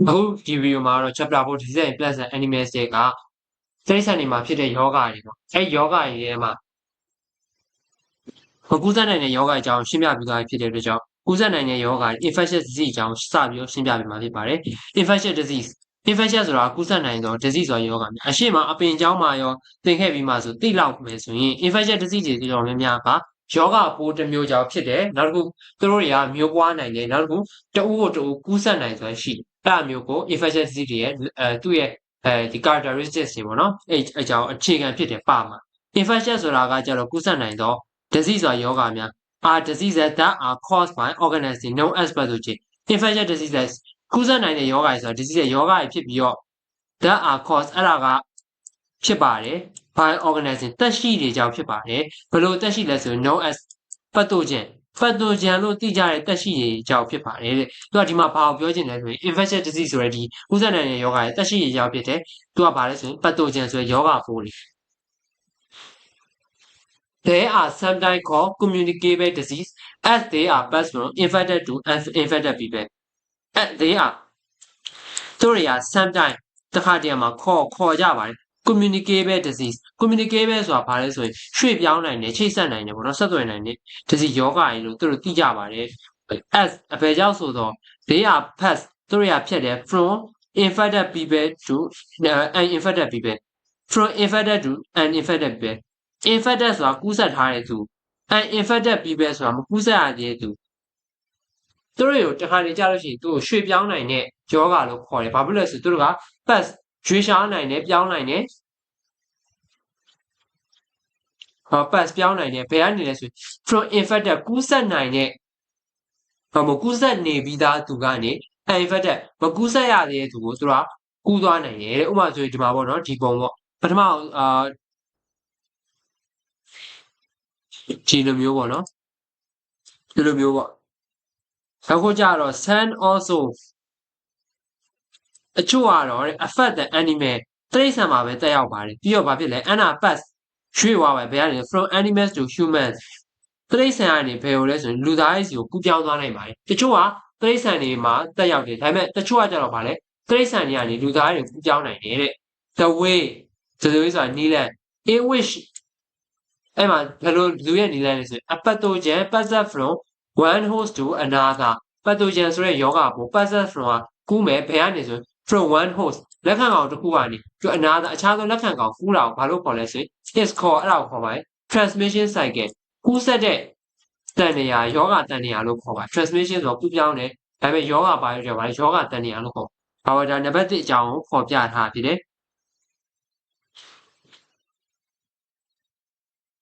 အခုဒီဗီဒီယိုမှာတော့ chapter 4 design plus and animals တွေကတိရစ္ဆာန်တွေမှာဖြစ်တဲ့ယောဂတွေပေါ့အဲယောဂတွေထဲမှာမကူးစက်နိုင်တဲ့ယောဂအကြောင်းရှင်းပြပြီးသားဖြစ်တဲ့အတွက်ကြောင့်ကူးစက်နိုင်တဲ့ယောဂ infectious disease အကြောင်းစပြီးတော့ရှင်းပြပေးမှာဖြစ်ပါတယ် infectious disease infectious ဆိုတာကူးစက်နိုင်သော disease ဆိုယောဂများအရှိမအပင်ကြောင်းမှာရောသင်ခဲ့ပြီးမှဆိုသိလောက်မယ်ဆိုရင် infectious disease တွေတော်တော်များများက ယောဂပိုးတစ်မျိုးကြောင့်ဖြစ်တယ်နောက်တစ်ခုသူတို့တွေကမျိုးပွားနိုင်တယ်နောက်တစ်ခုတဦးကိုတဦးကူးစက်နိုင်စွမ်းရှိတယ်အဲ့အမျိုးကို infectious disease တွေရဲ့အဲသူ့ရဲ့အဲဒီ characteristics တွေပေါ့နော်အဲ့အကြောင်းအခြေခံဖြစ်တယ်ပါမှာ infectious ဆိုတာကကျတော့ကူးစက်နိုင်သော disease ဆိုတာယောဂများ are diseases that are caused by organisms known as pathogen infectious diseases ကူးစက်နိုင်တဲ့ယောဂတွေဆိုတာ disease ရဲ့ယောဂတွေဖြစ်ပြီးတော့ that are caused အဲ့ဒါကဖြစ်ပါတယ် by organism တက်ရှိတွေကြောင့်ဖြစ်ပါတယ်ဘယ်လိုတက်ရှိလဲဆိုရင် known as pathogen pathogen လို့သိကြတဲ့တက်ရှိတွေကြောင့်ဖြစ်ပါတယ်တဲ့သူကဒီမှာဘာကိုပြောချင်လဲဆိုရင် infectious disease ဆိုရယ်ဒီကူးစက်နိုင်တဲ့ယောဂရဲ့တက်ရှိတွေကြောင့်ဖြစ်တယ်သူကဘာလဲဆိုရင် pathogen ဆိုရယ်ယောဂပိုးတွေ There are sometimes called communicable disease as they are passed from infected to infected people. And they are သူတွေက sometimes တခါတည်းမှာခေါ်ခေါ်ကြပါတယ် communicable disease communicable ဆိုတာဘာလဲဆိုရင်ရွှေ့ပြောင်းနိုင်တယ်ချိတ်ဆက်နိုင်တယ်ပေါ့နော်ဆက်သွယ်နိုင်တယ် disease ယောဂကြီးလို့သူတို့သိကြပါတယ် as အဘယ်ကြောင့်ဆိုတော့ they are passed သူတွေကဖြစ်တယ် from infected people to uh, uninfected people from infected to uninfected people infected ဆိုတာကူးစက်ထားတဲ့သူ uninfected people ဆိုတာမကူးစက်ရသေးတဲ့သူသူတို့ကိုတခါနေကြလို့ရှိရင်သူ့ကိုရွှေ့ပြောင်းနိုင်တဲ့ယောဂလို့ခေါ်တယ်။ဘာဖြစ်လို့လဲဆိုသူတို့က pass ရွှေ့ရှားနိုင်တယ်ပြောင်းနိုင်တယ်ဟော pass ပြောင်းနိုင်တယ်ဘယ်ကနေလဲဆို from infected ကူးစက်နိုင်တဲ့ဘာမကူးစက်နေပြီးသားသူကနေ uninfected မကူးစက်ရသေးတဲ့သူကိုသူကကူးသွားနိုင်တယ်တဲ့ဥပမာဆိုရင်ဒီမှာပေါ့နော်ဒီပုံပေါ့ပထမအာဒီလိုမျိုးပေါ့နော်ဒီလိုမျိုးပေါ့အခုကြတော့ sun also အချို့ကတော့ affect the animal တိရစ္ဆာန်မှာပဲတက်ရောက်ပါတယ်ပြီးတော့ဘာဖြစ်လဲ ana pass ရွှေ့သွားပဲဘယ်ကနေ from animals to humans တိရစ္ဆာန်ကနေဘယ်ကိုလဲဆိုရင်လူသားရဲ့စီကိုကူးပြောင်းသွားနိုင်ပါတယ်တချို့ကတိရစ္ဆာန်တွေမှာတက်ရောက်တယ်ဒါပေမဲ့တချို့ကကြတော့ဗာလဲတိရစ္ဆာန်တွေကနေလူသားတွေကူးပြောင်းနိုင်တယ်တဲ့ the way the way ဆိုတာနီးလန် in which အဲ့မှာဘယ်လိုလူရဲ့နီးလန်လဲဆိုရင် a pathogen passes from one host to another pathogen ဆိုတဲ့ယောဂပို passes from ကကူးမယ်ဘယ်ကနေဆို from one host လက်ခံကောင်တစ်ခုကနေ to another အခြားသောလက်ခံကောင်ကူးတာကိုဘာလို့ခေါ်လဲဆိုရင် is called အဲ့ဒါကိုခေါ်ပါတယ် transmission cycle ကူးဆက်တဲ့တန်နေရာယောဂတန်နေရာလို့ခေါ်ပါ transmission ဆိုတော့ကူးပြောင်းတယ်ဒါပေမဲ့ယောဂပါရကြပါယောဂတန်နေရာလို့ခေါ်ဘာဝဒါနံပါတ်1အကြောင်းကိုခေါ်ပြထားဖြစ်တယ်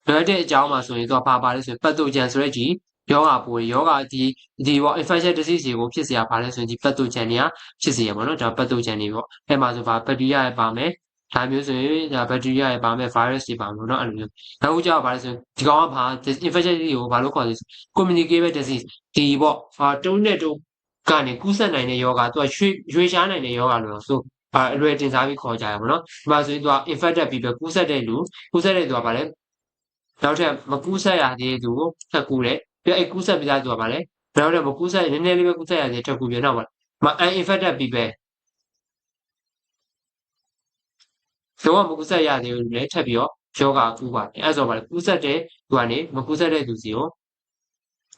နံပါတ်1အကြောင်းမှာဆိုရင်သူကဘာပါလဲဆိုရင် pathogen ဆိုတဲ့ကြီး ယောဂပိုးယောဂဒီဒီပေါ့ infectious disease တွေကိုဖြစ်เสียပါလဲဆိုရင်ဒီ pathogen တွေကဖြစ်เสียပါတော့ဒါ pathogen တွေပေါ့အဲ့မှာဆိုဘာ bacteria ရပါမယ်ဒါမျိုးဆိုရင်ဒါ bacteria ရပါမယ် virus တွေပါမယ်เนาะအဲ့လိုမျိုးနောက်ကြောက်ပါလဲဆိုဒီကောင်ကဘာ infectious disease ကိုဘာလို့ခေါ်လဲ communicable disease ဒီပေါ့ဟာတုံးနဲ့တုံးကနေကူးစက်နိုင်တဲ့ယောဂသူကရွှေရွှေရှားနိုင်တဲ့ယောဂလို့ဆိုအအလွယ်တင်စားပြီးခေါ်ကြရပါတော့ဒီမှာဆိုရင်သူက infected people ကူးစက်တဲ့လူကူးစက်တဲ့သူကဘာလဲနောက်ထပ်မကူးစက်ရသေးတဲ့သူကိုထပ်ကူးတ ယ်ပြီးအဲ့ကူးစက်ပြီးသားသူကဘာလဲဘယ်တော့မှမကူးစက်နည်းနည်းလေးပဲကူးစက်ရသေးထပ်ကူးပြီးနောက်မှာမ uninfected people တော့မကူးစက်ရသေးဘူးလေထပ်ပြီးတော့ယောဂကူးပါတယ်အဲ့ဆိုပါလေကူးစက်တဲ့သူကနေမကူးစက်တဲ့သူစီကို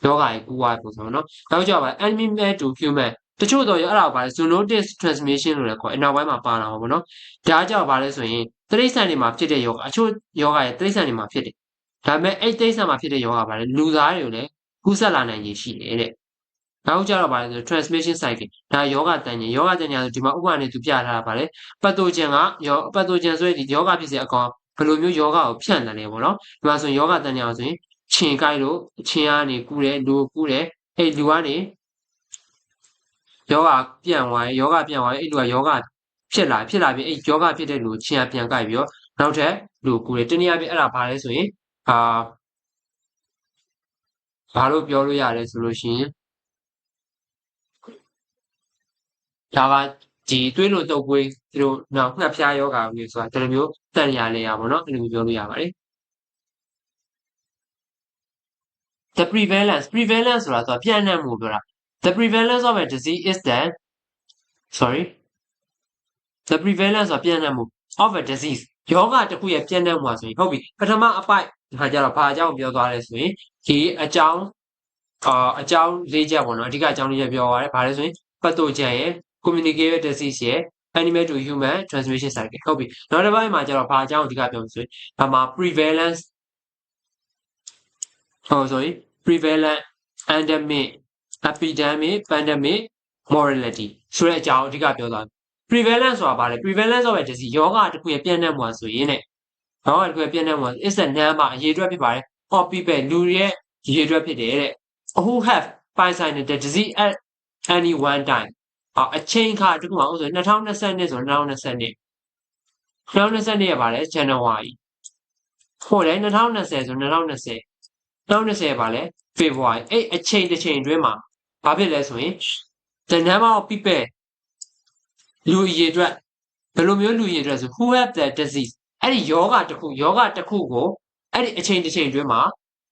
ယောဂကြီးကူးသွားပုံစံနော်နောက်ကြပါ animal to human တချို့တော့အဲ့ဒါပါလေ zoonotic transmission လို့လည်းခေါ်အနောက်ပိုင်းမှာပါလာမှာပေါ့နော်ဒါကြောင့်ပါလဲဆိုရင်တိရစ္ဆာန်တွေမှာဖြစ်တဲ့ယောဂအချို့ယောဂရဲ့တိရစ္ဆာန်တွေမှာဖြစ်တယ်ဒါပေမဲ့အဲ့တိရစ္ဆာန်မှာဖြစ်တဲ့ယောဂပါလေလူသားတွေကိုလည်း ကူးစက်လာနိုင်ရရှိတယ်တဲ့နောက်ကြတော့ဗါလဲဆို transmission cycle ဒါယောဂတန်ရင်ယောဂတန်ရင်ဆိုဒီမှာဥပမာနဲ့သူပြထားတာဗါလဲပတ်တိုဂျင်ကယောပတ်တိုဂျင်ဆိုရင်ဒီယောဂဖြစ်စေအကောင်ဘယ်လိုမျိုးယောဂကိုဖြန့်တယ်လဲပေါ့နော်ဒီမှာဆိုယောဂတန်ရင်အောင်ဆိုရင်ခြင်ကိုက်လို့ခြင်ကနေကူးတယ်လူကူးတယ်အဲ့လူကနေယောဂပြန့်သွားယောဂပြန့်သွားအဲ့လူကယောဂဖြစ်လာဖြစ်လာပြီးအဲ့ယောဂဖြစ်တဲ့လူခြင်ကပြန်ကိုက်ပြီးတော့နောက်ထပ်လူကူးတယ်တနည်းအားဖြင့်အဲ့ဒါဘာလဲဆိုရင်အာ ဘာလို့ပြောလို့ရလဲဆိုလို့ရှိရင်ဒါကဒီတွေးလို့တုပ်ကွေးဒီလိုနောက်ငှက်ဖျားယောဂါမျိုးဆိုတာဒီလိုမျိုးတန်ရလေရပါတော့အဲ့လိုမျိုးပြောလို့ရပါတယ် the prevalence prevalence ဆိုတာသူကပြန့်နှံ့မှုပြောတာ the prevalence of a disease is that sorry the prevalence ဆိုပြန့်နှံ့မှု of a disease ယောဂတစ်ခုရဲ့ပြန့်နှံ့မှုဆိုရင်ဟုတ်ပြီပထမအပိုက် ဒါကြတော့ဘာအကြောင်းပြောသွားလဲဆိုရင်ဒီအကြောင်းအာအကြောင်း၄ချက်ပေါ့နော်အဓိကအကြောင်း၄ချက်ပြောသွားတယ်ဘာလဲဆိုရင် pathogen ရဲ့ communicable disease ရဲ့ animal to human transmission cycle ဟုတ်ပြီနောက်တစ်ပိုင်းမှာကျတော့ဘာအကြောင်းအဓိကပြောလို့ဆိုရင်ဒါမှာ prevalence ဟော sorry prevalent endemic epidemic pandemic mortality ဆိုတဲ့အကြောင်းအဓိကပြောသွားတယ် prevalence ဆိုတာဘာလဲ prevalence of a disease ယောဂတစ်ခုရဲ့ပြန့်နှံ့မှုဆိုရင်တဲ့ ယောဂတစ်ခုရဲ့ပြန့်နှံ့မှု is a number အရေအတွက်ဖြစ်ပါတယ် of people လူတွေရဲ့ရေအတွက်ဖြစ်တယ်တဲ့ who have ပိုင်ဆိုင်တဲ့ disease at any one time အချိန်ခါတစ်ခုမှာဆို2020ဆို2020 2020ရပါတယ် January ဟုတ်တယ်2020ဆို2020 2020ပါလဲ February အဲ့အချိန်တစ်ချိန်တွင်းမှာဘာဖြစ်လဲဆိုရင် the number of people လူအရေအတွက်ဘယ်လိုမျိုးလူအရေအတွက်ဆို who have the disease အဲ့ဒီယောဂတစ်ခုယောဂတစ်ခုကိုအဲ့ဒီအချိန်တစ်ချိန်တွင်းမှာ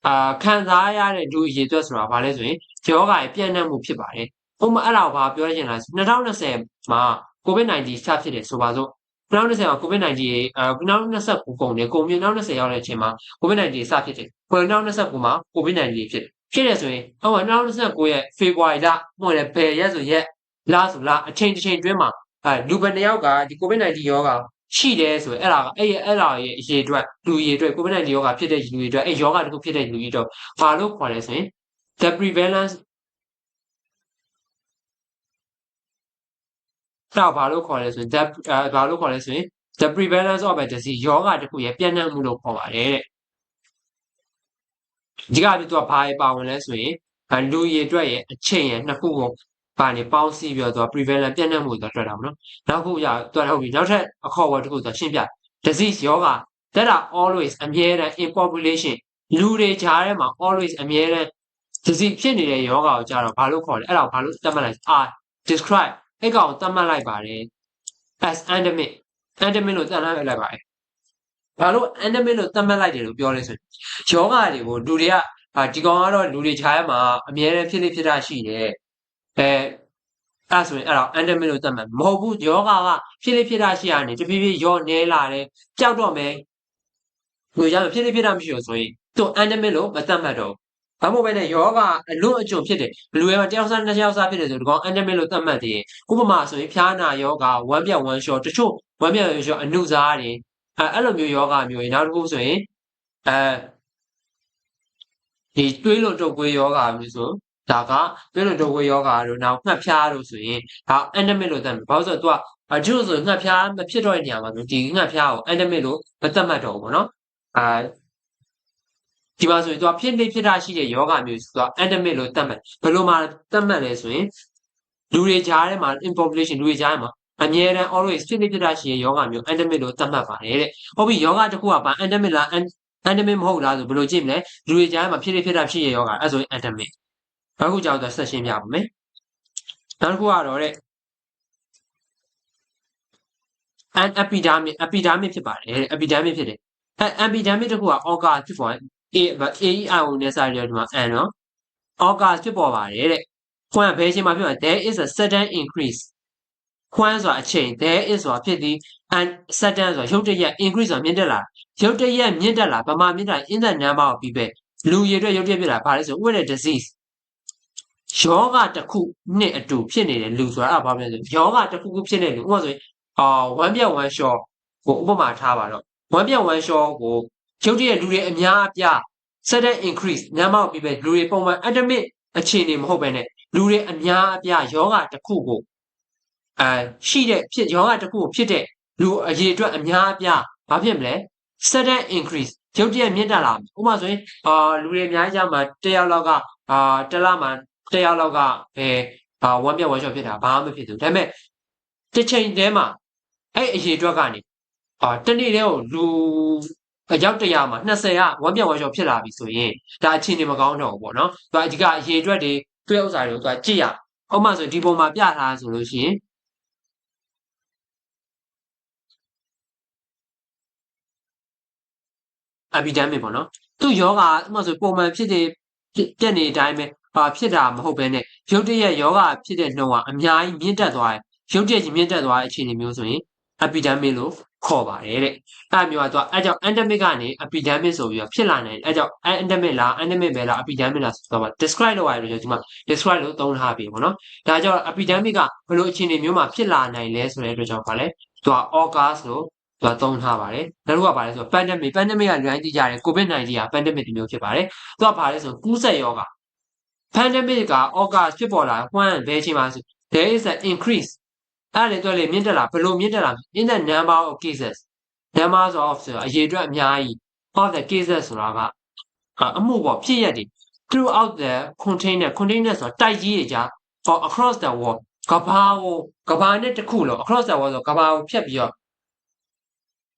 အာခံစားရတဲ့လူအရေအတွက်ဆိုတာဘာလဲဆိုရင်ယောဂရဲ့ပြန့်နှံ့မှုဖြစ်ပါတယ်။ဥပမာအဲ့ဒါကိုဘာပြောချင်လဲ2020မှာ COVID-19 စဖြစ်တယ်ဆိုပါစို့2020မှာ COVID-19 အာ2029ကုန်တယ်ကုန်ပြီ2020ရောက်တဲ့အချိန်မှာ COVID-19 စဖြစ်တယ်။2029မှာ COVID-19 ဖြစ်တယ်။ဖြစ်တယ်ဆိုရင်ဟော2029ရဲ့ February လမှန်တယ်ဘယ်ရက်ဆိုရက်လဆိုလအချိန်တစ်ချိန်တွင်းမှာအဲလူဘယ်နှယောက်ကဒီ COVID-19 ရောဂါ ရှိတယ်ဆိုရင်အဲ့ဒါကအဲ့အဲ့ဒါရဲ့အရေးအတွက်လူအရေးအတွက် COVID-19 ရောဂါဖြစ်တဲ့လူတွေအတွက်အဲ့ယောဂါတစ်ခုဖြစ်တဲ့လူတွေအတွက်ဘာလို့ခေါ်လဲဆိုရင် the prevalence တော့ဘာလို့ခေါ်လဲဆိုရင် the ဘာလို့ခေါ်လဲဆိုရင် the prevalence of a disease ယောဂါတစ်ခုရဲ့ပြန့်နှံ့မှုလို့ခေါ်ပါတယ်တဲ့ဒီကပြီးတော့ဘာပါဝင်လဲဆိုရင်လူရည်အတွက်ရဲ့အချိန်ရဲ့နှစ်ခုကို ဘာနေပေါင်းစည်းပြီးတော့ prevalent ပြန့်နှံ့မှုဆိုတွေ့တာပေါ့နော်နောက်ခုရတွေ့ဟုတ်ပြီနောက်ထပ်အခေါ်အဝေါ်တစ်ခုဆိုရှင်းပြ disease ယောဂ that are always အမြဲတမ်း in population လူတွေကြားထဲမှာ always အမြဲတမ်း disease ဖြစ်နေတဲ့ယောဂကိုကြတော့ဘာလို့ခေါ်လဲအဲ့ဒါကိုဘာလို့သတ်မှတ်လိုက် are describe အဲ့ကောင်သတ်မှတ်လိုက်ပါတယ် as endemic endemic လို့သတ်မှတ်လိုက်ပါတယ်ဘာလို့ endemic လို့သတ်မှတ်လိုက်တယ်လို့ပြောလဲဆိုရင်ယောဂတွေကိုလူတွေကဒီကောင်ကတော့လူတွေကြားထဲမှာအမြဲတမ်းဖြစ်နေဖြစ်တာရှိတယ် အဲအဲ့ဆိုရင်အဲ့တော့ endemic လို့သတ်မှတ်မဟုတ်ဘူးယောဂကဖြစ်လေဖြစ်တာရှိရနေတဖြည်းဖြည်းရော့နေလာတယ်ကြောက်တော့မယ်ငွေကြောင့်ဖြစ်လေဖြစ်တာမရှိတော့ဆိုရင်သူ endemic လို့မသတ်မှတ်တော့ဘာမို့ပဲနဲ့ယောဂအလွတ်အကျွံဖြစ်တယ်လူတွေမှာတယောက်စားနှစ်ယောက်စားဖြစ်တယ်ဆိုဒီကောင် endemic လို့သတ်မှတ်တယ်ဥပမာဆိုရင်ဖျားနာယောဂဝမ်းပြက်ဝမ်းလျှောတချို့ဝမ်းပြက်ဝမ်းလျှောအနုစားတွေအဲအဲ့လိုမျိုးယောဂမျိုးတွေနောက်တစ်ခုဆိုရင်အဲဒီတွေးလို့တုပ်ကွေးယောဂမျိုးဆို ဒါကတွင်းလုံးတိုးဝေးယောဂါတို့နောက်ငှက်ဖျားတို့ဆိုရင်ဒါ endemic လို့သတ်မယ်ဘာလို့ဆိုတော့ तू အကျို့ဆိုငှက်ဖျားမဖြစ်တော့တဲ့နေရာမှာဒီငှက်ဖျားကို endemic လို့မသတ်မှတ်တော့ဘူးပေါ့နော်အာဒီမှာဆိုရင် तू ဖြစ်နေဖြစ်တာရှိတဲ့ယောဂမျိုးဆိုတော့ endemic လို့သတ်မှတ်ဘယ်လိုမှသတ်မှတ်လဲဆိုရင်လူတွေကြားထဲမှာ in population လူတွေကြားထဲမှာအမြဲတမ်း always ဖြစ်နေဖြစ်တာရှိတဲ့ယောဂမျိုး endemic လို့သတ်မှတ်ပါတယ်တဲ့ဟုတ်ပြီယောဂတစ်ခုကဘာ endemic လား endemic မဟုတ်လားဆိုဘယ်လိုကြည့်မလဲလူတွေကြားထဲမှာဖြစ်နေဖြစ်တာဖြစ်ရဲ့ယောဂအဲ့ဆိုရင် endemic နောက်ခုကြောက်တော့ဆက်ရှင်းပြပါမယ်နောက်တစ်ခုကတော့တဲ့ an epidemic epidemic ဖြစ်ပါတယ် epidemic ဖြစ်တယ်အဲ epidemic တခုက August ဖြစ်ပေါ် A A E I O နဲ့စာရတဲ့ဒီမှာ N နော် August ဖြစ်ပေါ်ပါတယ်တဲ့ခွန်းဘယ်ချိန်မှာဖြစ်မှာ there is a sudden increase ခွန်းဆိုတာအချိန် there is ဆိုတာဖြစ်သည် and sudden ဆိုတာရုတ်တရက် increase ဆိုတာမြင့်တက်လာရုတ်တရက်မြင့်တက်လာဗမာမြင့်တက် in the number of people လူရည်အတွက်ရုတ်တရက်ဖြစ်လာဘာလဲဆို with a disease ယောဂတစ်ခုနဲ့အတူဖြစ်နေတဲ့လူဆိုတာအဲ့ဘာပြောလဲဆိုယောဂတစ်ခုခုဖြစ်နေလူဥပမာဆိုရင်အာဝမ်းပြက်ဝမ်းလျှောကိုဥပမာထားပါတော့ဝမ်းပြက်ဝမ်းလျှောကိုရုပ်တရက်လူတွေအများအပြား sudden increase ညမောက်ပြီးပဲလူတွေပုံမှန် endemic အခြေအနေမဟုတ်ပဲနဲ့လူတွေအများအပြားယောဂတစ်ခုကိုအဲရှိတဲ့ဖြစ်ယောဂတစ်ခုကိုဖြစ်တဲ့လူအရေအတွက်အများအပြားဘာဖြစ်မလဲ sudden increase ရုပ်တရက်မြင့်တက်လာဥပမာဆိုရင်အာလူတွေအများကြီးကြမှာတယောက်လောက်ကအာတလမှာ တယောက်လောက်ကဘယ်အာဝမ်းပြက်ဝမ်းလျှော်ဖြစ်တာဘာမှမဖြစ်ဘူးဒါပေမဲ့တစ်ချိန်တည်းမှာအဲ့အရေအတွက်ကနေအာတနေ့တည်းကိုလူအယောက်100မှာ20ကဝမ်းပြက်ဝမ်းလျှော်ဖြစ်လာပြီဆိုရင်ဒါအခြေအနေမကောင်းတော့ဘူးပေါ့နော်သူအဓိကအရေအတွက်တွေတွေ့ဥစ္စာတွေကိုသူကကြည့်ရဥပမာဆိုဒီပုံမှာပြထားဆိုလို့ရှိရင် epidemic ပေါ့နော်သူယောဂဥပမာဆိုပုံမှန်ဖြစ်တဲ့ပြက်နေတဲ့အတိုင်းပဲ ဘာဖြစ်တာမဟုတ်ဘဲနဲ့ရုတ်တရက်ယောဂဖြစ်တဲ့နှုံကအများကြီးမြင့်တက်သွားတယ်ရုတ်တရက်ကြီးမြင့်တက်သွားတဲ့အခြေအနေမျိုးဆိုရင် epidemic လို့ခေါ်ပါတယ်တဲ့အဲ့မျိုးကသူကအဲ့ကြောင့် endemic ကနေ epidemic ဆိုပြီးတော့ဖြစ်လာနိုင်တယ်အဲ့ကြောင့် endemic လား endemic ပဲလား epidemic လားဆိုတော့ describe လုပ်ရတယ်လို့ဒီမှာ describe လို့သုံးထားပြီပေါ့နော်ဒါကြောင့် epidemic ကဘယ်လိုအခြေအနေမျိုးမှာဖြစ်လာနိုင်လဲဆိုတဲ့အတွက်ကြောင့်ဗာလဲသူက August လို့သူကသုံးထားပါတယ်နောက်တစ်ခုကဗာလဲဆိုတော့ pandemic pandemic ကလူတိုင်းသိကြတယ် covid-19 က pandemic တစ်မျိုးဖြစ်ပါတယ်သူကဗာလဲဆိုကူးစက်ရောဂါ pandemic က August ဖြစ်ပေါ်လာဝမ်းဘယ်အချိန်မှာဆို there is an increase အဲ့ဒါလေတော့လေမြင့်တက်လာဘယ်လိုမြင့်တက်လာ in the number of cases numbers of ဆိုအရေအတွက်အများကြီး of the cases ဆိုတာကအမှုပေါ့ဖြစ်ရက်တွေ throughout the container container ဆိုတာတိုက်ကြီးတွေကြား or across the world ကဘာကိုကဘာနဲ့တစ်ခုလုံး across the world ဆိုကဘာကိုဖြတ်ပြီးတော့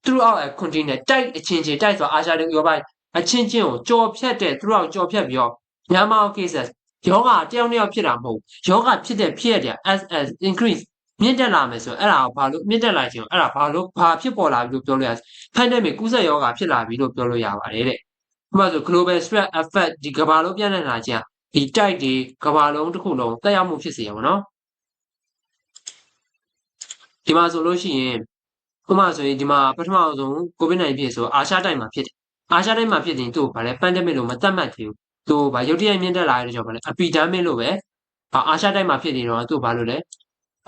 throughout a container တိုက်အချင်းချင်းတိုက်ဆိုအာရှတွေရောပိုင်းအချင်းချင်းကိုကြော်ဖြတ်တဲ့ throughout ကြော်ဖြတ်ပြီးတော့ number of cases ယောဂတယောက်တစ်ယောက်ဖြစ်တာမဟုတ်ယောဂဖြစ်တဲ့ဖြစ်ရတဲ့ as as increase မြင့်တက်လာမယ်ဆိုအဲ့ဒါကိုဘာလို့မြင့်တက်လာခြင်းအဲ့ဒါဘာလို့ဘာဖြစ်ပေါ်လာပြီလို့ပြောလို့ရ pandemic ကူးစက်ရောဂါဖြစ်လာပြီလို့ပြောလို့ရပါတယ်တဲ့ဥပမာဆို global spread effect ဒီကမ္ဘာလုံးပြန့်နှံ့လာခြင်းဒီတိုက်တွေကမ္ဘာလုံးတစ်ခုလုံးတက်ရောက်မှုဖြစ်စေရပါတော့ဒီမှာဆိုလို့ရှိရင်ဥပမာဆိုရင်ဒီမှာပထမဆုံး covid-19 ဖြစ်ဆိုအာရှတိုက်မှာဖြစ်တယ်အာရှတိုက်မှာဖြစ်ရင်သူ့ကိုဗာလဲ pandemic လို့မသတ်မှတ်သေးဘူး သူဗာရုတ်တရက်မြင့်တက်လာတဲ့ကြောင့်ဗာလဲ epidemic လို့ပဲအာရှတိုက်မှာဖြစ်နေတော့သူ့ဘာလို့လဲ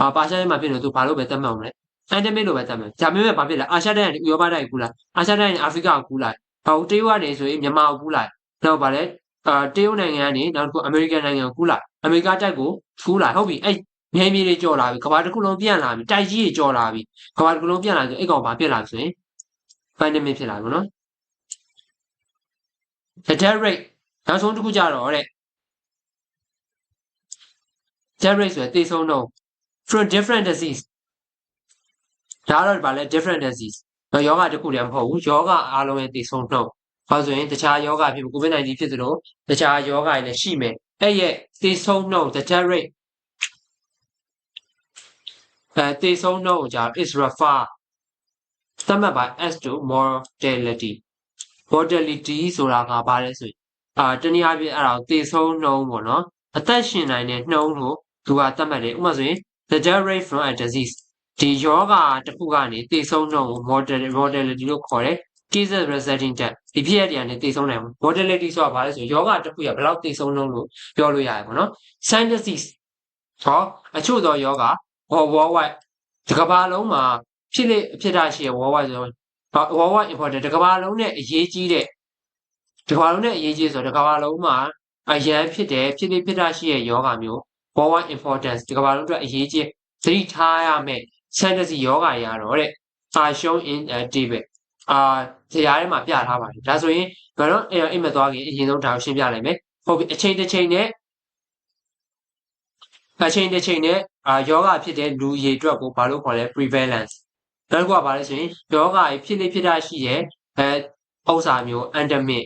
အာပါရှားတိုက်မှာဖြစ်နေသူဘာလို့ပဲသတ်မှတ်အောင်လဲ pandemic လို့ပဲသတ်မှတ်ဒါပေမဲ့ဘာဖြစ်လဲအာရှတိုက်ကနေဥရောပတိုက်ကူးလိုက်အာရှတိုက်ကနေအာဖရိကကိုကူးလိုက်ဘာလို့တရုတ်ကနေဆိုရင်မြန်မာကိုကူးလိုက်နောက်ဗာလဲအာတရုတ်နိုင်ငံကနေနောက်တစ်ခုအမေရိကန်နိုင်ငံကိုကူးလိုက်အမေရိကတိုက်ကိုကူးလိုက်ဟုတ်ပြီအဲ့မြေမြေတွေကြော်လာပြီကဘာတစ်ခုလုံးပြန့်လာပြီတိုက်ကြီးတွေကြော်လာပြီကဘာတစ်ခုလုံးပြန့်လာဆိုအဲ့ကောင်ဘာဖြစ်လာဆိုရင် pandemic ဖြစ်လာပြီနော် the death rate နောက်ဆုံးတစ်ခုကြတော့တဲ့ death rate ဆိုရင်သေဆုံးနှုန်း from different disease ဒါတော့ဗာလဲ different disease တော့ယောဂတစ်ခုတည်းမဟုတ်ဘူးယောဂအားလုံးရဲ့သေဆုံးနှုန်းဘာဆိုရင်တခြားယောဂဖြစ် COVID-19 ဖြစ်သလိုတခြားယောဂတွေလည်းရှိမယ်အဲ့ရဲ့သေဆုံးနှုန်း the death rate အဲသေဆုံးနှုန်းကိုကြာ is refer သတ်မှတ်ပါ as to mortality mortality ဆိုတာကဘာလဲဆိုရင် အာတနည်းအားဖြင့်အဲ့ဒါသေဆုံးနှုန်းပေါ့နော်အသက်ရှင်နိုင်တဲ့နှုန်းကိုသူကသတ်မှတ်တယ်ဥပမာဆိုရင် the death rate from a disease ဒီယောဂတစ်ခုကနေသေဆုံးနှုန်းကို mortality လို့ခေါ်တယ် cases resulting death ဒီဖြစ်ရတဲ့ကနေသေဆုံးနိုင်ဘူး mortality ဆိုတာဘာလဲဆိုယောဂတစ်ခုရဘယ်လောက်သေဆုံးနှုန်းလို့ပြောလို့ရတယ်ပေါ့နော် sign disease ဟောအချို့သောယောဂဟော worldwide ဒီကမ္ဘာလုံးမှာဖြစ်လေဖြစ်တာရှိရ worldwide ဆိုတော့ worldwide important ဒီကမ္ဘာလုံးနဲ့အရေးကြီးတဲ့ ဒီကမ္ဘာလုံးနဲ့အရေးကြီးဆိုတော့ဒီကမ္ဘာလုံးမှာအရန်ဖြစ်တယ်ဖြစ်လေဖြစ်တာရှိရယောဂမျိုး worldwide importance ဒီကမ္ဘာလုံးအတွက်အရေးကြီးသတိထားရမယ် fantasy ယောဂါတွေကတော့တဲ့ are shown in a table အာဇာတ်ထဲမှာပြထားပါတယ်ဒါဆိုရင်ဘယ်တော့အိမ်မသွားခင်အရင်ဆုံးဒါကိုရှင်းပြလိုက်မယ်ဟုတ်ပြီအချိန်တစ်ချိန်နဲ့အချိန်တစ်ချိန်နဲ့အာယောဂဖြစ်တဲ့လူရေအတွက်ကိုဘာလို့ခေါ်လဲ prevalence နောက်တစ်ခုကဘာလဲဆိုရင်ယောဂဖြစ်လေဖြစ်တာရှိရဲ့အဲဥစ္စာမျိုး endemic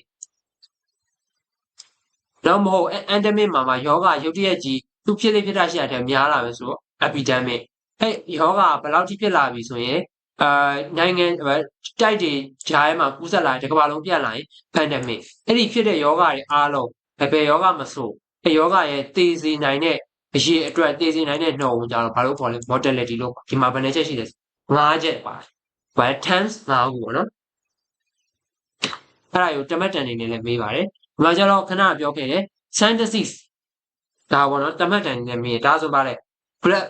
တော့မဟုတ် endemic မှာမှာယောဂရုတ်တရက်ကြီးသူဖြစ်လေဖြစ်တာရှိတဲ့များလာပဲဆိုတော့ epidemic အဲ့ယောဂဘယ်လောက်ထိဖြစ်လာပြီဆိုရင်အာနိုင်ငံတိုက်တွေဂျားထဲမှာကူးစက်လာတဲ့ကမ္ဘာလုံးပြန့်လာရင် pandemic အဲ့ဒီဖြစ်တဲ့ယောဂတွေအားလုံးဘယ်ယောဂမဆိုအဲ့ယောဂရဲ့သေစေနိုင်တဲ့အရေးအတွက်သေစေနိုင်တဲ့နှုန်းကြတော့ဘာလို့ခေါ်လဲ mortality လို့ဒီမှာဘယ်နှချက်ရှိလဲ၅ချက်ပါဘာ times ၅ခုပေါ့နော်အဲ့ဒါကိုတမတ်တန်နေနဲ့လည်းမေးပါတယ်ဒီ မှာကျတော့ခဏပြောခဲ့တယ် synthesis ဒါပေါ့နော်တမတ်တန်နေနဲ့မေးဒါဆိုပါလေ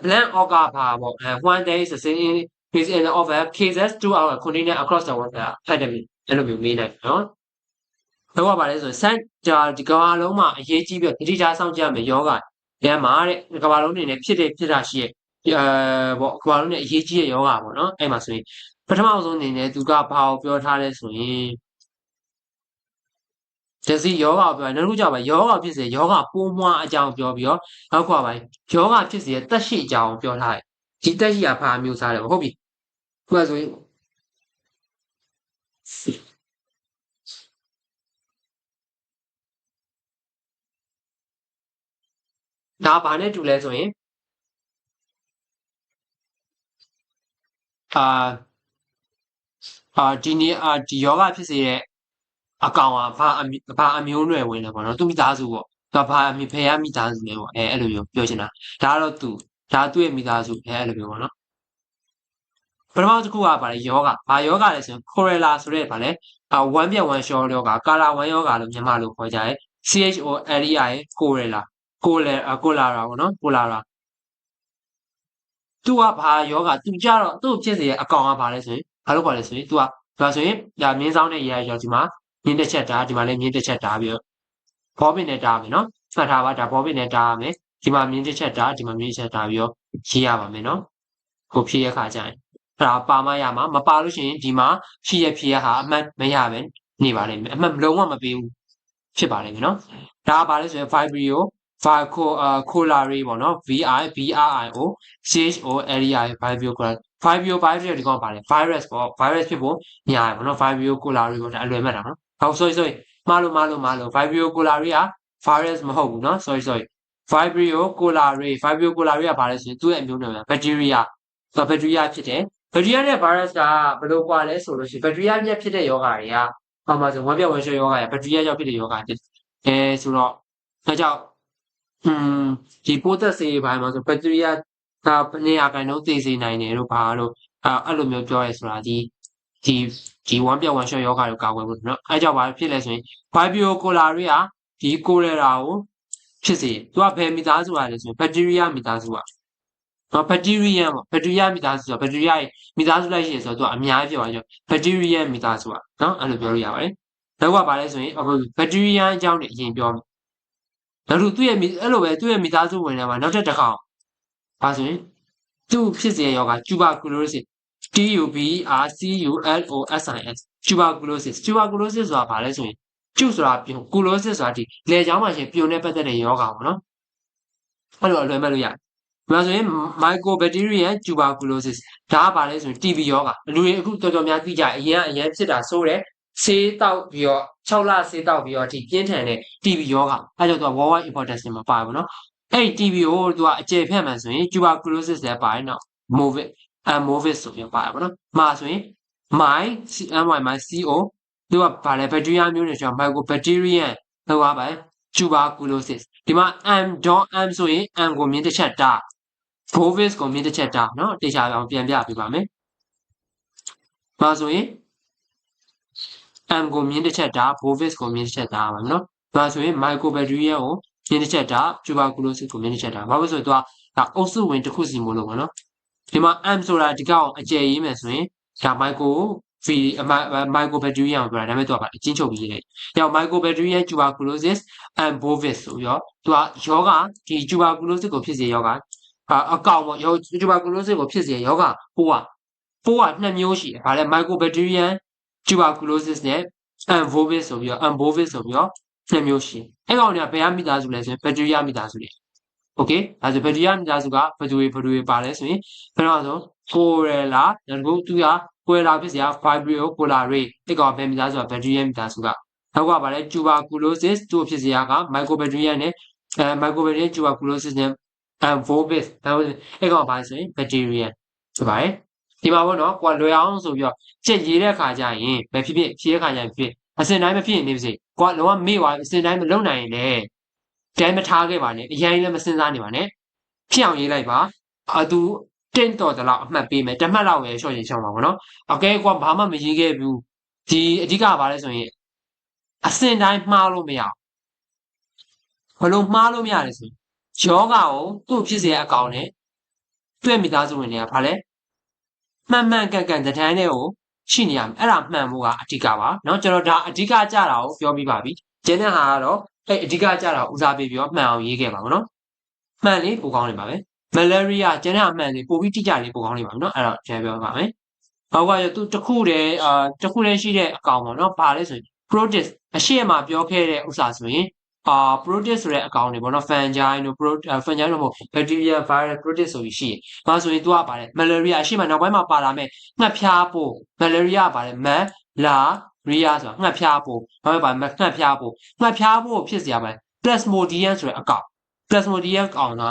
blank order ပါပေါ့ one day is a is in of a cases to our container across the world pandemic အဲ့လိုမျိုးမေးနိုင်နော်တော့ပါလဲဆိုစမ်းဒါဒီကမ္ဘာလုံးမှာအရေးကြီးပြီးတတိထားဆောင်ကြမယ်ယောဂအဲမှာတဲ့ကမ္ဘာလုံးနေနဲ့ဖြစ်တဲ့ဖြစ်တာရှိရဲ့အဲပေါ့ကမ္ဘာလုံးနဲ့အရေးကြီးတဲ့ယောဂပေါ့နော်အဲ့မှာဆိုရင်ပထမဆုံးအနေနဲ့သူကဘာကိုပြောထားလဲဆိုရင် တစီယောဂပြောနောက်တစ်ခုကြပါယောဂဖြစ်စေယောဂပိုးမွှားအကြောင်းပြောပြီးတော့နောက်ခွာပါယောဂဖြစ်စေတက်ရှိအကြောင်းပြောထားတယ်ဒီတက်ရှိကဘာမျိုးစားတယ်ဟုတ်ပြီခုကဆိုရင်ဒါဘာနဲ့တူလဲဆိုရင်အာအာဒီနေ့အာဒီယောဂဖြစ်စေတဲ့ အကောင်ကဘာဘာအမျိုးနွယ်ဝင်လဲပေါ့နော်သူမိသားစုပေါ့သူကဘာအမိဖယ်ရမိသားစုလဲပေါ့အဲအဲ့လိုမျိုးပြောချင်တာဒါကတော့သူဒါသူ့ရဲ့မိသားစုအဲအဲ့လိုမျိုးပေါ့နော်ပထမတစ်ခုကဗာလေယောဂဘာယောဂလဲဆိုရင် Corella ဆိုတဲ့ဗာလေအဝမ်းပြက်ဝမ်းလျှောယောဂကာလာဝမ်းယောဂလို့မြန်မာလိုခေါ်ကြတယ် CHO area ရဲ့ Corella Corella Corella ပေါ့နော် Corella သူကဘာယောဂသူကြတော့သူ့ဖြစ်စေရဲ့အကောင်ကဘာလဲဆိုရင်ဘာလို့ခေါ်လဲဆိုရင်သူကဒါဆိုရင်ဒါမြင်းဆောင်တဲ့ရေရရောဒီမှာ မြင်းတစ်ချက်တာဒီမှာလည်းမြင်းတစ်ချက်တာပြီးတော့ဘောပင်နဲ့တားမယ်နော်မှတ်ထားပါဒါဘောပင်နဲ့တားရမယ်ဒီမှာမြင်းတစ်ချက်တာဒီမှာမြင်းတစ်ချက်တာပြီးတော့ရေးရပါမယ်နော်ကိုဖြည့်ရခါကြရင်အဲ့ဒါပါမရမှာမပါလို့ရှိရင်ဒီမှာဖြည့်ရဖြည့်ရဟာအမှတ်မရပဲနေပါလိမ့်မယ်အမှတ်လုံးဝမပေးဘူးဖြစ်ပါလိမ့်မယ်နော်ဒါကဘာလဲဆိုရင် vibrio vico colari ပေါ့နော် vi brio cho area vibrio colari vibrio virus ဒီကောင်ပါလေ virus ပေါ့ virus ဖြစ်ဖို့ညာရပေါ့နော် vibrio colari ပေါ့ဒါအလွယ်မှတ်တာနော် ဟုတ် sorry sorry မာလို့မာလို့မာလို့ vibrio colari က virus မဟုတ်ဘူးနော် sorry sorry vibrio colari vibrio colari ကဘာလဲဆိုရင်သူ့ရဲ့အမျိုးအနွယ် bacteria ဘက်ထရီးယားဖြစ်တယ်ဘက်ထရီးယားနဲ့ဗိုင်းရပ်စ်ကဘယ်လိုကွာလဲဆိုလို့ရှိရင်ဘက်ထရီးယားမြက်ဖြစ်တဲ့ယောဂတွေကဘာမှဆိုဝမ်းပြောက်ဝမ်းလျှောယောဂရဘက်ထရီးယားကြောင့်ဖြစ်တဲ့ယောဂဖြစ်အဲဆိုတော့အဲကြောင့်อืมဒီပိုးသက်စေဘိုင်းမှာဆိုဘက်ထရီးယားကနေရာကန်တော့သိစေနိုင်တယ်လို့ဘာလို့အဲအဲ့လိုမျိုးပြောရဲဆိုတာဒီ ဒီဒီဝမ်းပြောက်ဝမ်းလျှောယောဂတွေကိုကာကွယ်ဖို့เนาะအဲကြောင့်ဘာဖြစ်လဲဆိုရင် Vibrio cholerae ကဒီကိုလရာကိုဖြစ်စေသူကဘယ်မိသားစုရလဲဆိုရင်ဘက်ထရီးယားမိသားစုကနော်ဘက်တီးရီးယမ်ပေါ့ဘက်တီးရီးယားမိသားစုဆိုဘက်တီးရီးယားရဲ့မိသားစုလိုက်ရှိရဆိုတော့သူကအများကြီးပြောပါကြောဘက်တီးရီးယမ်မိသားစုอ่ะနော်အဲ့လိုပြောလို့ရပါတယ်နောက်ကပါလဲဆိုရင်အခုဘက်တီးရီးယမ်အကြောင်းနဲ့အရင်ပြောမယ်နောက်သူ့ရဲ့အဲ့လိုပဲသူ့ရဲ့မိသားစုဝင်တယ်မှာနောက်ထပ်တစ်ခေါက်ပါဆိုရင်သူ့ဖြစ်စေရောဂါ tuberculosis T U B R C U L O S I S tuberculosis tuberculosis ဆိုတာဘာလဲဆိုရင်ကျုဆိုတာပြုံ culosis ဆိုတာဒီလေချောင်းမှာရှင်ပြုံနဲ့ပတ်သက်တဲ့ယောဂါပေါ့နော်အဲ့လိုအလွယ်မဲ့လို့ရတယ်ဒါဆိုရင် mycobacterium tuberculosis ဒါကဘာလဲဆိုရင် TB ရောဂါလူတွေအခုတော်တော်များသိကြအရင်ကအရင်ဖြစ်တာဆိုးတယ်ဆေးတောက်ပြီးတော့6လဆေးတောက်ပြီးတော့ဒီပြင်းထန်တဲ့ TB ရောဂါအဲကြောင့်သူက worldwide importance မှာပါပါနော်အဲ့ TB ကိုသူကအကျယ်ဖြန့်မှန်ဆိုရင် tuberculosis လည်းပါတယ်နော် movid အ movid ဆိုပြီးပါပါနော်မှာဆိုရင် my my my co သူကဘာလဲ bacteria မျိုးတွေကျွန်တော် mycobacterium လောက်ပါပဲ tuberculosis ဒီမှာ m dot m ဆိုရင် m ကိုမြင်းတစ်ချက်တာ bovis ကိုမြင်းတစ်ချက်တာเนาะတေချာအောင်ပြန်ပြပေးပါမယ်။မှာဆိုရင် m ကိုမြင်းတစ်ချက်တာ bovis ကိုမြင်းတစ်ချက်တာပါမယ်เนาะ။မှာဆိုရင် mycobacteria ကိုမြင်းတစ်ချက်တာ tuberculosis ကိုမြင်းတစ်ချက်တာဘာလို့ဆိုတော့ဒါအုပ်စုဝင်တစ်ခုစီမို့လို့ပေါ့နော်။ ဒီမှာ m ဆိုတာဒီကောင်အကျယ်ရေးမယ်ဆိုရင်ဒါ micro ဖီမိုက်ကိုဘက်တီးရီးယားကိုပြောတာဒါပေမဲ့သူကပါအချင်းချုပ်ပြီးရေးတယ်။ကြောင့်မိုက်ကိုဘက်တီးရီးယား tuberculosis and bovis ဆိုပြီးတော့သူကယောဂဒီ tuberculosis ကိုဖြစ်စေယောဂအကောင်ပေါ့ယော tuberculosis ကိုဖြစ်စေယောဂပိုးကပိုးကနှစ်မျိုးရှိတယ်။ဗာလဲ mycobacterium tuberculosis နဲ့ ambovis ဆိုပြီးတော့ ambovis ဆိုပြီးတော့နှစ်မျိုးရှိတယ်။အဲ့ကောင်တွေကဘယ်ကမိသားစုလဲဆိုရင် bacteria မိသားစုတွေ။ Okay ဒါဆို bacteria မိသားစုကဘယ်သူတွေဘယ်သူတွေပါလဲဆိုရင်ဘယ်တော့ဆို chlorella နောက်တစ်ခုသူက chlorella ဖြစ်စရာ vibrio cholerae ဒီကောင်ဘယ်မိသားစုက bacteria မိသားစုကနောက်ကပါလဲ tuberculosis သူ့ဖြစ်စရာက mycobacterium နဲ့အဲ mycobacterium tuberculosis နဲ့ amphibis ဒါပေမဲ့အဲ့ကောင်ဘာဆိုရင် bacteria ဆိုပါတယ်ဒီမှာပေါ့နော်ကွာလွယ်အောင်ဆိုပြီးတော့ချက်ရေးတဲ့ခါကျရင်ဘယ်ဖြစ်ဖြစ်ဖြည့်တဲ့ခါကျရင်ဖြစ်အစင်တိုင်းမဖြစ်ရင်နေပါစေကွာလုံးဝမေ့သွားအစင်တိုင်းမလုံနိုင်ရင်လည်း တိုင်းမထားခဲ့ပါနဲ့အရင်လည်းမစင်စားနေပါနဲ့ဖြစ်အောင်ရေးလိုက်ပါအတူတင့်တော်တလောက်အမှတ်ပေးမယ်တမှတ်လောက်ပဲရှော့ရင်ရှော့ပါဘောနော်အကဲကွာဘာမှမရေးခဲ့ဘူးဒီအဓိကဘာလဲဆိုရင်အစင်တိုင်းမှားလို့မရဘလို့မှားလို့မရလဲဆိုရင်ယောဂကိုသူ့ဖြစ်စေအကောင်နဲ့တွေ့မိသားစုဝင်တွေကဘာလဲမှန်မှန်ကန်ကန်တန်းတဲ့ကိုရှိနေရမယ်အဲ့ဒါမှန်ဖို့ကအဓိကပါเนาะကျွန်တော်ဒါအဓိကကြတာကိုပြောပြီးပါပြီကျန်တဲ့ဟာကတော့ အဲ့အဓိကကြတာဦးစားပေးပြီးတော့မှန်အောင်ရေးခဲ့ပါမယ်နော်မှန်လေပိုကောင်းနေပါပဲမလေးရီးယားကျန်တဲ့အမှန်လေပိုပြီးတိကျနေပိုကောင်းနေပါမယ်နော်အဲ့တော့ကျွန်တော်ပြောပါမယ်နောက်ကရသူတခုတည်းအာတခုတည်းရှိတဲ့အကောင်ပေါ့နော်ဘာလဲဆိုရင် produce အရှိအမပြောခဲ့တဲ့ဥစ္စာဆိုရင်အာ produce ဆိုတဲ့အကောင်တွေပေါ့နော် fungi တို့ fungi တို့မဟုတ် bacteria virus produce ဆိုပြီးရှိရင်ဒါဆိုရင် तू ကပါတယ် malaria အရှိမနောက်ပိုင်းမှာပါလာမဲ့ငှက်ဖျားပို့ malaria ပါတယ် malaria la ria ဆိုတာငှက်ဖျားပိုးဘာပဲပါငှက်ဖျားပိုးငှက်ဖျားပိုးဖြစ်စရာပဲ plasmodium ဆိုတဲ့အကောင် plasmodium ကောင်က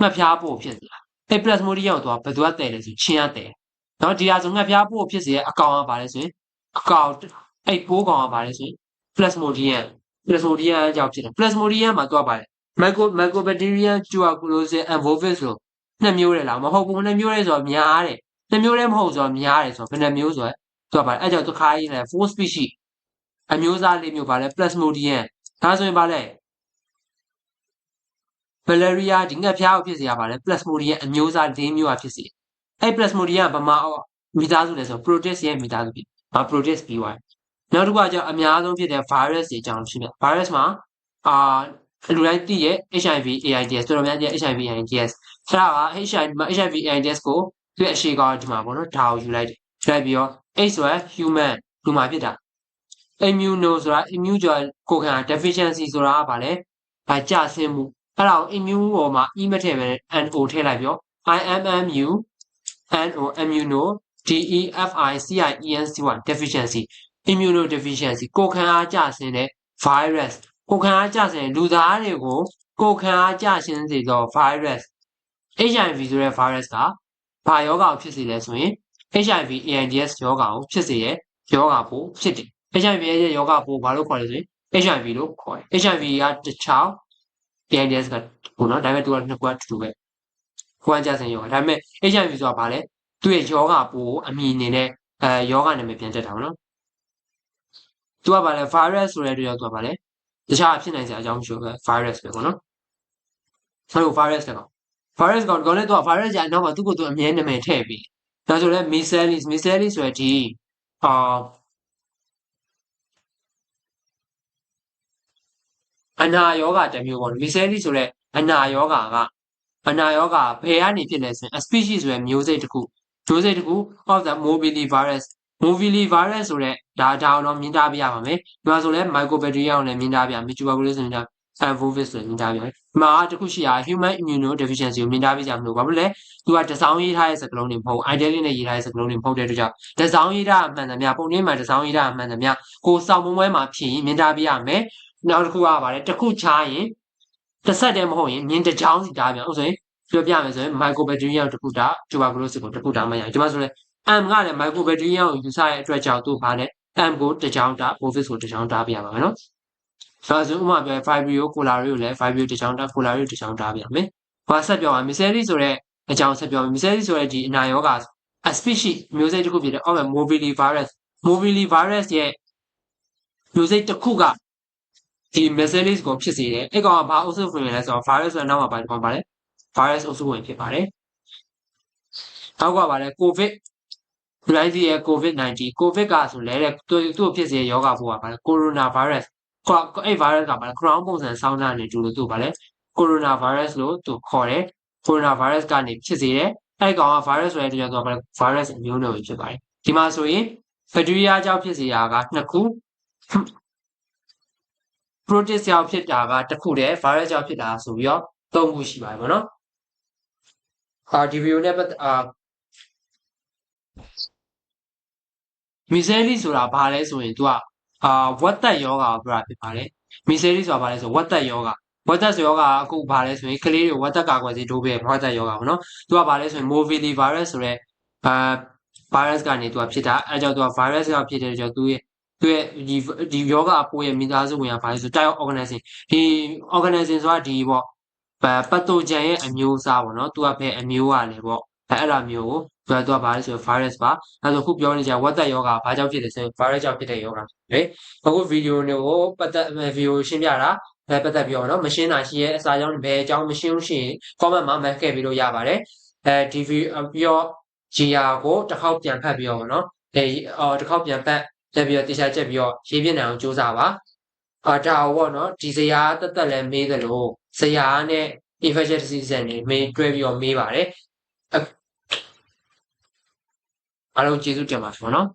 ငှက်ဖျားပိုးဖြစ်စရာအဲ plasmodium ကို तू ဘယ်သူကတည်လဲဆိုချင်းကတည်နော်ဒီဟာဆိုငှက်ဖျားပိုးဖြစ်စရာအကောင်ကပါလဲဆိုရင်အကောင်အဲ့ပိုးကောင်ကပါလဲဆိုရင် plasmodium plasmodium ကြောင့်ဖြစ်တယ် plasmodium မှာတော့ပါတယ် myco mycobacterium tuberculosis and bovis လို့နှစ်မျိုးလေလားမဟုတ်ဘူးနှစ်မျိုးလေဆိုတော့များတယ်နှစ်မျိုးလည်းမဟုတ်ဆိုတော့များတယ်ဆိုတော့ဘယ်နှမျိုးဆိုတော့ သူကပါအဲ့ကြောင့်သူခါကြီးလဲ four species အမျိုးအစားလေးမျိုးပါလဲ plasmodium ဒါဆိုရင်ပါလဲ Valeria ဒီငှက်ဖျားကိုဖြစ်စေရပါလဲ plasmodium အမျိုးအစား၄မျိုးอ่ะဖြစ်စေအဲ့ plasmodium ကဗမာမိသားစုလဲဆို protist ရဲ့မိသားစုဖြစ်ဟာ protist ပြီးသွားနောက်တစ်ခုကကျအများဆုံးဖြစ်တဲ့ virus တွေအကြောင်းရှင်းပြ virus မှာအာလူတိုင်းသိရဲ့ HIV AIDS တော်တော်များများ HIV AIDS အဲ့ဒါက HIV HIV AIDS ကိုသူ့အရှိကောင်းဒီမှာပေါ့နော်ဒါကိုယူလိုက်တယ်ယူလိုက်ပြီးတော့ AIDS ဆိုတာ human လူမှာဖြစ်တာ immuno ဆိုတာ immune ကြောင့်ကိုယ်ခံ deficiency ဆိုတာကဗာလဲဗာကြဆင်းမှုအဲ့ဒါကို immune ပေါ်မှာ e မထည့်ပဲ no ထည့်လိုက်ပြီးတော့ immu no immuno d e f i c i e n c 1 deficiency immunodeficiency ကိုယ်ခံအားကျဆင်းတဲ့ virus ကိုယ်ခံအားကျဆင်းလူသားတွေကိုကိုယ်ခံအားကျဆင်းစေသော virus HIV ဆိုတဲ့ virus ကဘာယောဂါကိုဖြစ်စေလဲဆိုရင် HIV AIDS ယောဂါကိုဖြစ်စေတဲ့ယောဂါပိုးဖြစ်တယ် HIV ရဲ့ယောဂါပိုးဘာလို့ခေါ်လဲဆိုရင် HIV လို့ခေါ်တယ် HIV ကတစ်ချောင်း AIDS ကဟိုနော်ဒါပေမဲ့သူကနှစ်ခုကတူတူပဲခွမ်းကြဆင်ယောဂါဒါပေမဲ့ HIV ဆိုတာဘာလဲသူ့ရဲ့ယောဂါပိုးအမည်အနေနဲ့အဲယောဂါနာမည်ပြန်တက်တာပေါ့နော်သူကဘာလဲ virus ဆိုတဲ့အတွက်သူကဘာလဲတခြားဖြစ်နိုင်စရာအကြောင်းမရှိဘူး virus ပဲပေါ့နော်အဲ့လို virus ကတော့ virus ကောင်ကောင်လည်းသူက virus ကြာနောက်မှာသူ့ကိုသူအမြဲနာမည်ထည့်ပြီး ဒါဆိုလဲ measles measles ဆိုတဲ့ဒီအာအနာယောဂတစ်မျိုးပေါ့ measles ဆိုတဲ့အနာယောဂကအနာယောဂဘယ်ကနေဖြစ်လဲဆိုရင် species ဆိုတဲ့မျိုးစိတ်တစ်ခုမျိုးစိတ်တစ်ခု of the morbillivirus morbilli virus ဆိုတဲ့ဒါဒါအောင်တော့မြင်တာပြရပါမယ်ဒီမှာဆိုလဲ mycobacteria ကိုလည်းမြင်တာပြမယ် tuberculosis ဆိုရင်ဒါ Sanvovis ဆိုရင်မြင်တာပြမယ်ဒီ မှာတခုရှိတာ human immunodeficiency ကိုမြင်တာပြကြမလို့ဘာဖြစ်လဲသူကတစောင်းရေးထားတဲ့စကားလုံးတွေမဟုတ် ideally နဲ့ရေးထားတဲ့စကားလုံးတွေမဟုတ်တဲ့အတွက်ကြောင့်တစောင်းရေးထားအမှန်သမျှပုံရင်းမှာတစောင်းရေးထားအမှန်သမျှကိုစောင့်မွဲမှာဖြစ်ရင်မြင်တာပြရမယ်နောက်တစ်ခုကပါတယ်တစ်ခုချားရင်တစ်ဆက်တည်းမဟုတ်ရင်မြင်တစ်ချောင်းစီတားပြန်ဥဆိုရင်ပြောပြမယ်ဆိုရင် mycobacteria တခုတာ tuberculosis ကိုတခုတာမှရဒီမှာဆိုလဲ M ကလည်း mycobacteria ကိုယူဆတဲ့အတွက်ကြောင့်သူ့ဘာလဲ M ကိုတစ်ချောင်းတာ bovis ကိုတစ်ချောင်းတားပြရပါမယ်နော် ဒါဆိုဥပမာပြော fibrio colari ကိုလည်း fibrio တစ်ချောင်းတာ colari တစ်ချောင်းတားပြရမယ်ဘာဆက်ပြောရမလဲ miseli ဆိုတဲ့အကြောင်းဆက်ပြောမယ် miseli ဆိုတဲ့ဒီအနာရောဂါ a species မျိုးစိတ်တစ်ခုဖြစ်တဲ့ of mobili virus mobili virus ရဲ့မျိုးစိတ်တစ်ခုကဒီ measles ကိုဖြစ်စေတယ်အဲ့ကောင်ကဘာအုပ်စုဝင်လဲဆိုတော့ virus ဆိုတဲ့နောက်မှာဘာပါလဲ virus အုပ်စုဝင်ဖြစ်ပါတယ်နောက်ကပါလဲ covid ရိုင်းစီရဲ့ covid-19 covid ကဆိုလဲတဲ့သူသူ့ဖြစ်စေယောဂပိုးကပါလဲ coronavirus ခေါ် အဲ့ virus ကပါလဲ crown ပုံစံစောင်းတာနေတူလို့သူ့ပါလဲ coronavirus လို့သူခေါ်တယ် coronavirus ကနေဖြစ်စေတယ်အဲ့ကောင်က virus ဆိုတဲ့တရားသူကပါလဲ virus အမျိုးအနွယ်ဖြစ်ပါတယ်ဒီမှာဆိုရင် bacteria ကြောင့်ဖြစ်စေတာကနှစ်ခု protist ကြောင့်ဖြစ်တာကတစ်ခုတည်း virus ကြောင့်ဖြစ်တာဆိုပြီးတော့သုံးခုရှိပါတယ်ဗောနော်အာဒီဗီဒီယိုနဲ့ပတ်အာမီဆယ်လီဆိုတာဘာလဲဆိုရင် तू က အာဝတ်သက်ယောဂါဆိုတာဖြစ်ပါတယ်မီဆေရီဆိုတာဘာလဲဆိုဝတ်သက်ယောဂါဝတ်သက်ယောဂါအခုဘာလဲဆိုရင်ကလေးတွေဝတ်သက်ကာကွယ်ဆေးထိုးပေးဝတ်သက်ယောဂါပေါ့နော်သူကဘာလဲဆိုရင် movili virus ဆိုတဲ့အာ virus ကနေသူကဖြစ်တာအဲကြောင့်သူက virus ကဖြစ်တဲ့ကြောင့်သူရဲ့သူရဲ့ဒီဒီယောဂအပိုးရဲ့မိသားစုဝင်ကဘာလဲဆိုတော့ type organism ဒီ organism ဆိုတာဒီပေါ့ပတ်တိုဂျန်ရဲ့အမျိုးအစားပေါ့နော်သူကပဲအမျိုးอ่ะလေပေါ့ အဲအဲ့လိုမျိုးကိုသူကသူကဘာလဲဆို virus ပါအဲဆိုခုပြောနေကြဝက်သက်ယောဂဘာကြောင့်ဖြစ်တယ်ဆိုရင် virus ကြောင့်ဖြစ်တဲ့ယောဂလေအခုဗီဒီယိုတွေကိုပတ်သက်ဗီဒီယိုရှင်းပြတာအဲပတ်သက်ပြီးတော့နော်မရှင်းတာရှိရဲ့အစာကြောင့်ဘယ်အကြောင်းမရှင်းလို့ရှိရင် comment မှာမှတ်ခဲ့ပြီးလို့ရပါတယ်အဲဒီဗီပြီးတော့ဂျီယာကိုတစ်ခေါက်ပြန်ဖတ်ပြီးတော့နော်အဲအော်တစ်ခေါက်ပြန်ဖတ်တက်ပြီးတော့တေချာချက်ပြီးတော့ရေးပြနိုင်အောင်စူးစမ်းပါအာဒါပေါ့နော်ဒီဇရာတက်တက်လည်းမေးသလိုဇရာနဲ့ infectious disease နဲ့မေးတွဲပြီးတော့မေးပါတယ် အားလုံးကျေးဇူးတင်ပါတယ်ပေါ့နော်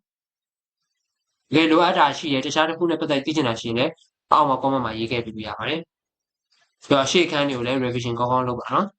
။လေလိုအပ်တာရှိတယ်တခြားတစ်ခုနဲ့ပတ်သက်သိချင်တာရှိရင်လည်းအောက်မှာ comment မှာရေးခဲ့ပြီးပြရပါတယ်။ပြီးတော့ရှေ့ခန်းတွေကိုလည်း revision ကောင်းကောင်းလုပ်ပါနော်။